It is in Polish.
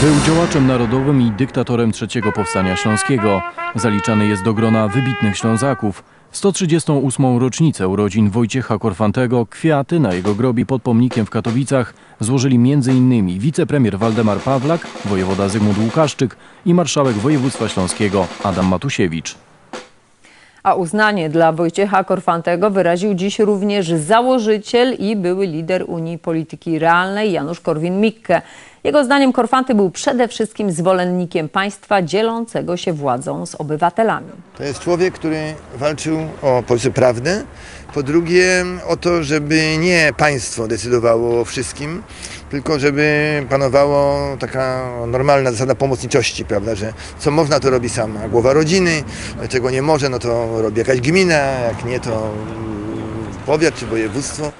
Był działaczem narodowym i dyktatorem trzeciego powstania śląskiego. Zaliczany jest do grona wybitnych Ślązaków. W 138. rocznicę urodzin Wojciecha Korfantego kwiaty na jego grobie pod pomnikiem w Katowicach złożyli m.in. wicepremier Waldemar Pawlak, wojewoda Zygmunt Łukaszczyk i marszałek województwa śląskiego Adam Matusiewicz. A uznanie dla Wojciecha Korfantego wyraził dziś również założyciel i były lider Unii Polityki Realnej Janusz Korwin-Mikke. Jego zdaniem Korfanty był przede wszystkim zwolennikiem państwa dzielącego się władzą z obywatelami. To jest człowiek, który walczył o po pierwsze prawdę, po drugie o to, żeby nie państwo decydowało o wszystkim, tylko żeby panowała taka normalna zasada pomocniczości, prawda, że co można to robi sama głowa rodziny, czego nie może, no to robi jakaś gmina, jak nie to powiat czy województwo.